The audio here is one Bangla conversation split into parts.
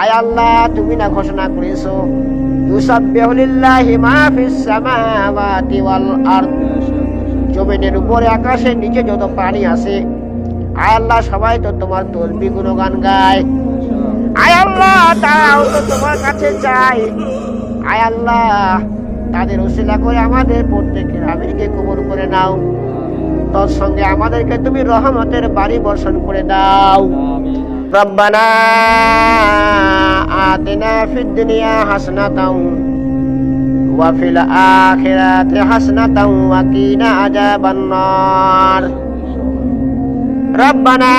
আয় আল্লাহ, তুমি না ঘোষণা তোমার কাছে তাদের ওসিলা করে আমাদের প্রত্যেকের আমিরকে কবর করে নাও। তোর সঙ্গে আমাদেরকে তুমি রহমতের বাড়ি বর্ষণ করে দাও। ربنا آتنا في الدنيا حسنة وفي الآخرة حسنة وقنا عذاب النار ربنا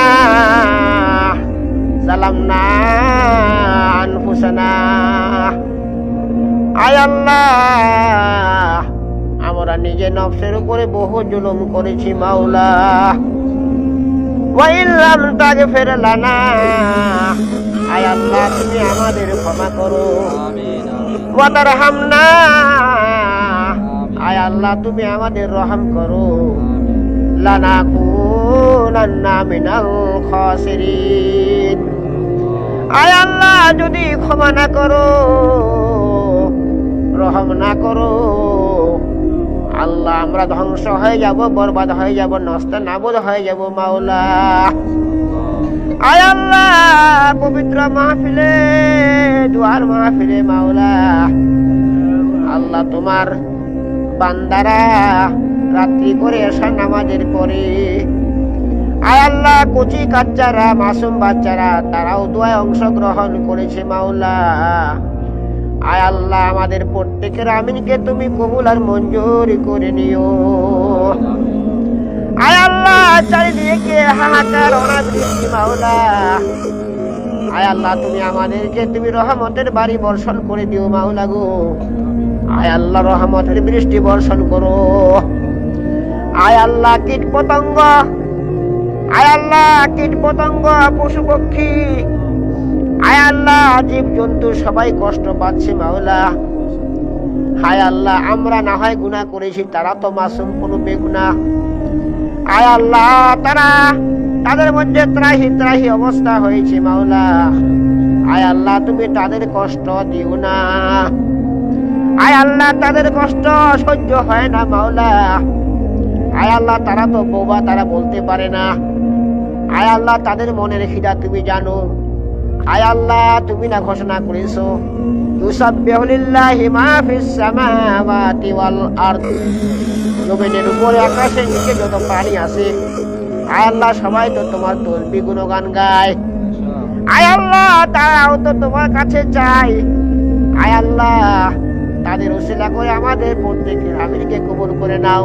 ظلمنا أنفسنا আয় আল্লাহ আমরা নিজে নফসের উপরে বহু জুলুম করেছি মাওলা ওয়াইল্লাম তাগফির লানা আয় আল্লাহ তুমি আমাদের ক্ষমা করো। ওয়াতারহামনা আয় আল্লাহ তুমি আমাদের রহম করো। লানাকুনান্না মিনাল খাসিরিন। আয় আল্লাহ যদি ক্ষমা না করো রহম না করো আল্লাহ, আমরা ধ্বংস হয়ে যাব, বরবাদ হয়ে যাব, নষ্ট নাবুদ হয়ে যাব, মাওলা। আয় আল্লাহ, পবিত্র মাহফিলে, দুয়ার মাহফিলে, মাওলা। আল্লাহ, তোমার বান্দারা রাত্রি করে এসা নামাজের পরে, আয় আল্লাহ, কচি কাচ্চারা, মাসুম বাচ্চারা, তারাও দোয়ায় অংশগ্রহণ করেছে, মাওলা। আয় আল্লাহ আমাদের প্রত্যেকের আমিনকে তুমি কবুল আর মঞ্জুরি করে নিও। আয় আল্লাহ চারিদিকে হাহাকার, অনাবৃষ্টি, মাওলা। আয় আল্লাহ তুমি আমাদেরকে, তুমি রহমতের বাড়ি বর্ষণ করে দিও, মাওলা গো। আয় আল্লাহ রহমতের বৃষ্টি বর্ষণ করো। আয় আল্লাহ কীট পতঙ্গ আয় আল্লাহ কীট পতঙ্গ পশু পক্ষী হায় আল্লাহ জীব জন্তু, সবাই কষ্ট পাচ্ছে মাওলা। হায় আল্লাহ, আমরা না হয় গুণা করেছি, তারা তো মাসুম কোনো বেগুনা আয় আল্লাহ, তারা তাদের মধ্যে ত্রাহি ত্রাহি অবস্থা হয়েছে মাওলা। আয় আল্লাহ, তুমি তাদের কষ্ট দিও না। আয় আল্লাহ, তাদের কষ্ট সহ্য হয় না মাওলা। আয় আল্লাহ, তারা তো বোবা, তারা বলতে পারে না। আয় আল্লাহ, তাদের মনের খিদা তুমি জানো। আয় আল্লাহ, তুমি না ঘোষণা করেছ। উপরে নিচে সবাই তো তোমার গায়। তো তোমার কাছে চাই আয় আল্লাহ, তাদের ওসিলা করে আমাদের প্রত্যেকের আমিরকে কবুল করে নাও।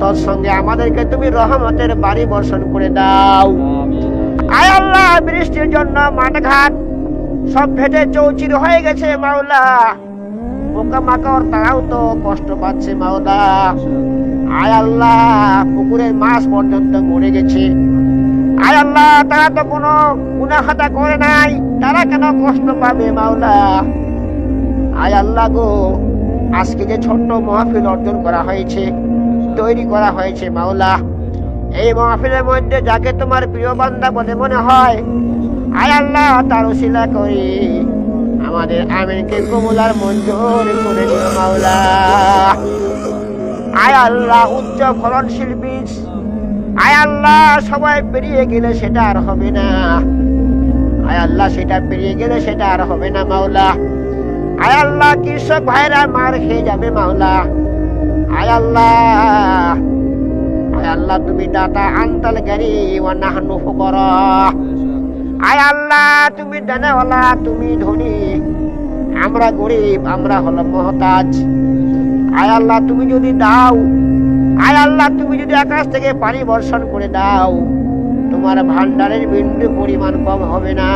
তোর সঙ্গে আমাদেরকে তুমি রহমতের বাড়ি বর্ষণ করে দাও। আয় আল্লাহ, বৃষ্টির জন্য মাঠঘাট সব ফেটে চৌচির হয়ে গেছে মাওলা। পোকা মাকড়, তারাও তো কষ্ট পাচ্ছে মাওলা। আয় আল্লাহ, পুকুরের মাছ পর্যন্ত মরে গেছে। আয় আল্লাহ, তারা তো কোনো গুনাখাতা করে নাই। তারা কেন কষ্ট পাবে মাওলা? আয় আল্লাহ গো, আজকে যে ছোট্ট মহাফিল অর্জন করা হয়েছে, তৈরি করা হয়েছে মাওলা। এই মাহফিলের মধ্যে যাকে তোমার প্রিয় বান্দা বলে মনে হয়, আয় আল্লাহ, তার উশিলা করি। আমাদের আমিনকে কবুলার মঞ্জুর করে আয় আল্লাহ, উচ্চ ফলনশীল বীজ। আয় আল্লাহ, সবাই পেরিয়ে গেলে সেটা আর হবে না। আয় আল্লাহ, সেটা পেরিয়ে গেলে সেটা আর হবে না মাওলা। আয় আল্লাহ, কৃষক ভাইরা মার খেয়ে যাবে মাওলা। আয় আল্লাহ আল্লাহ, তুমি দাতা আন্তাল গারি ওয়া নাহনু ফুকরা। আয় আল্লাহ, তুমি দানাওয়ালা তুমি ধনী। আমরা গরিব, আমরা হলো মহতাজ। আয় আল্লাহ, তুমি যদি দাও, আয় আল্লাহ, তুমি যদি আকাশ থেকে পানি বর্ষণ করে দাও, তোমার ভান্ডারের বিন্দু পরিমাণ কম হবে না।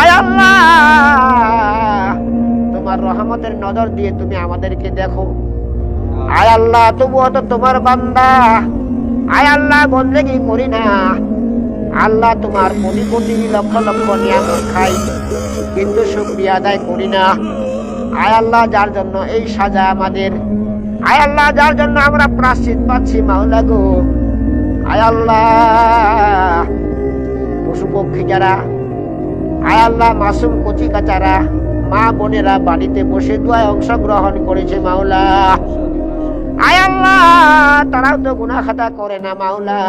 আয় আল্লাহ, তোমার রহমতের নজর দিয়ে তুমি আমাদেরকে দেখো। আয় আল্লাহ, তবুও তো তোমার বান্দা। আয় আল্লাহ, বন্দেগি করি না। আল্লাহ তোমার কোটি কোটি লক্ষ লক্ষ নিয়ামত খাই, কিন্তু শুক্রিয়া আদায় করি না। আয় আল্লাহ, যার জন্য এই সাজা আমাদের। আয় আল্লাহ, যার জন্য আমরা প্রাশ্চিত পাচ্ছি মাওলা গো। আয় আল্লাহ, পশু পক্ষী যারা। আয় আল্লাহ, মাসুম কচি কাচারা। মা বোনেরা বাড়িতে বসে দুয়ায় অংশগ্রহণ করেছে মাওলা। তো করে না, মাওলা।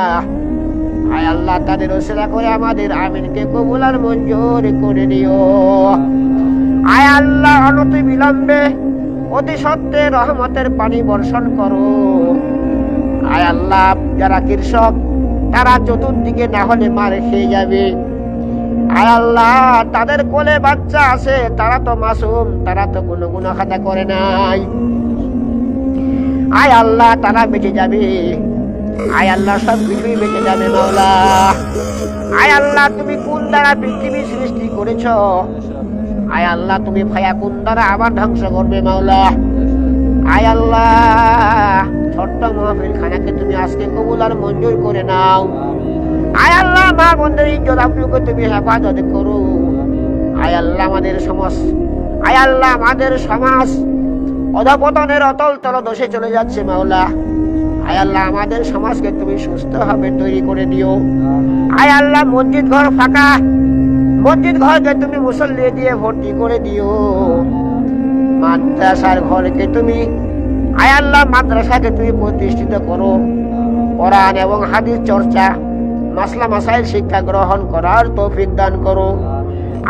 তাদের করে আমাদের আমিনকে কবুল আর মঞ্জুর করে আল্লাহ অতি সত্ত্বে রহমতের পানি বর্ষণ করো। আয় আল্লাহ, যারা কৃষক, তারা চতুর্দিকে না হলে মারে খেয়ে যাবে। আয় আল্লাহ, তাদের কোলে বাচ্চা আছে, তারা তো মাসুম, তারা তো কোনো গুণা খাতা করে নাই। আয় আল্লাহ, তারা বেঁচে যাবে। আয় আল্লাহ সব কিছুই বেঁচে যাবে, মাওলা। আয় আল্লাহ, তুমি কোন দ্বারা পৃথিবী সৃষ্টি করেছ? আয় আল্লাহ, তুমি ভায়া কোন দ্বারা আবার ধ্বংস করবে, মাওলা? আয় আল্লাহ, ছোট্ট মহাবীর খানাকে তুমি আজকে কবুল আর মঞ্জুর করে নাও। আয় আল্লাহ, মা বন্ধের ইজ্জত আপনাকে তুমি হেফাজত করো আয় আল্লাহ, আমাদের সমাজ, আয় আল্লাহ, আমাদের সমাজ অধপতনের অতল তল দোষে চলে যাচ্ছে মাওলা। আয় আল্লাহ, আমাদের সমাজকে তুমি সুস্থভাবে তৈরি করে দিও। আয় আল্লাহ, মসজিদ ঘর ফাঁকা। মসজিদ ঘরকে তুমি মুসল্লি দিয়ে ভর্তি করে দিও। মাদ্রাসার ঘরকে তুমি, আয় আল্লাহ, মাদ্রাসাকে তুমি প্রতিষ্ঠিত করো। কোরআন এবং হাদিস চর্চা, মাসলা মাসাইল শিক্ষা গ্রহণ করার তৌফিক দান করো।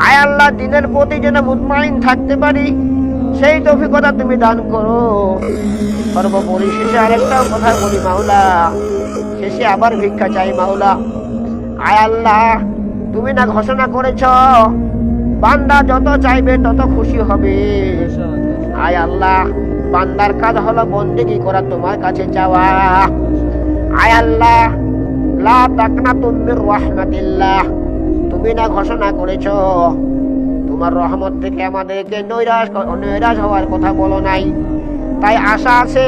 আয় আল্লাহ, দিনের প্রতি যেন মুতমাইন থাকতে পারি। সেই তৌফিকতা তুমি দান করো। সর্বোপরি শেষে আরেকটাও কথা বলি, মাওলা। শেষে আবার ভিক্ষা চাই, মাওলা। আয় আল্লাহ, তুমি না ঘোষণা করেছ, বান্দা যত চাইবে তত খুশি হবে। আয় আল্লাহ, বান্দার কাজ হলো বন্দেগি করা, তোমার কাছে চাওয়া। আয় আল্লাহ, লা তাকনা তুমির রহমাতিল্লাহ, তুমি না ঘোষণা করেছ তোমার রহমত থেকে আমাদেরকে নৈরাশ নৈরাশ হওয়ার কথা বলো নাই। তাই আশা আছে,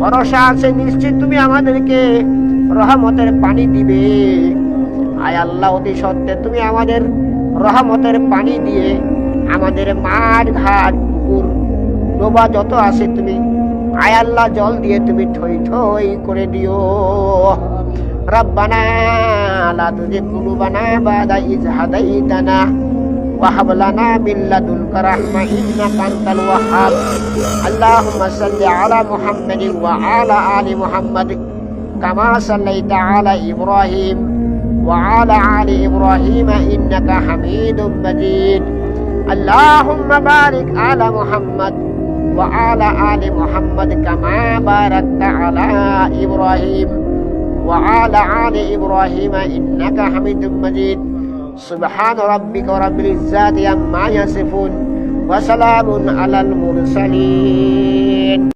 ভরসা আছে, নিশ্চিত তুমি আমাদেরকে রহমতের পানি দিবে। আয় আল্লাহ, অতি সত্ত্বে তুমি আমাদের রহমতের পানি দিয়ে আমাদের মাঠ, ঘাট, পুকুর, ডোবা যত আছে তুমি, আয় আল্লাহ, জল দিয়ে তুমি ঠই ঠই করে দিও। রব্বানা লা তুজিগ কুলুবানা বাদা ইজ হাদাইতানা وهب لنا من لدنك رحمة إنك أنت الوهاب. اللهم صل على محمد وعلى آل محمد كما صليت على إبراهيم وعلى آل إبراهيم إنك حميد مجيد. اللهم بارك على محمد وعلى آل محمد كما باركت على إبراهيم وعلى آل إبراهيم إنك حميد مجيد. Subhan rabbika rabbil izzati amma yasifun. Wassalamun ala al-mursalin.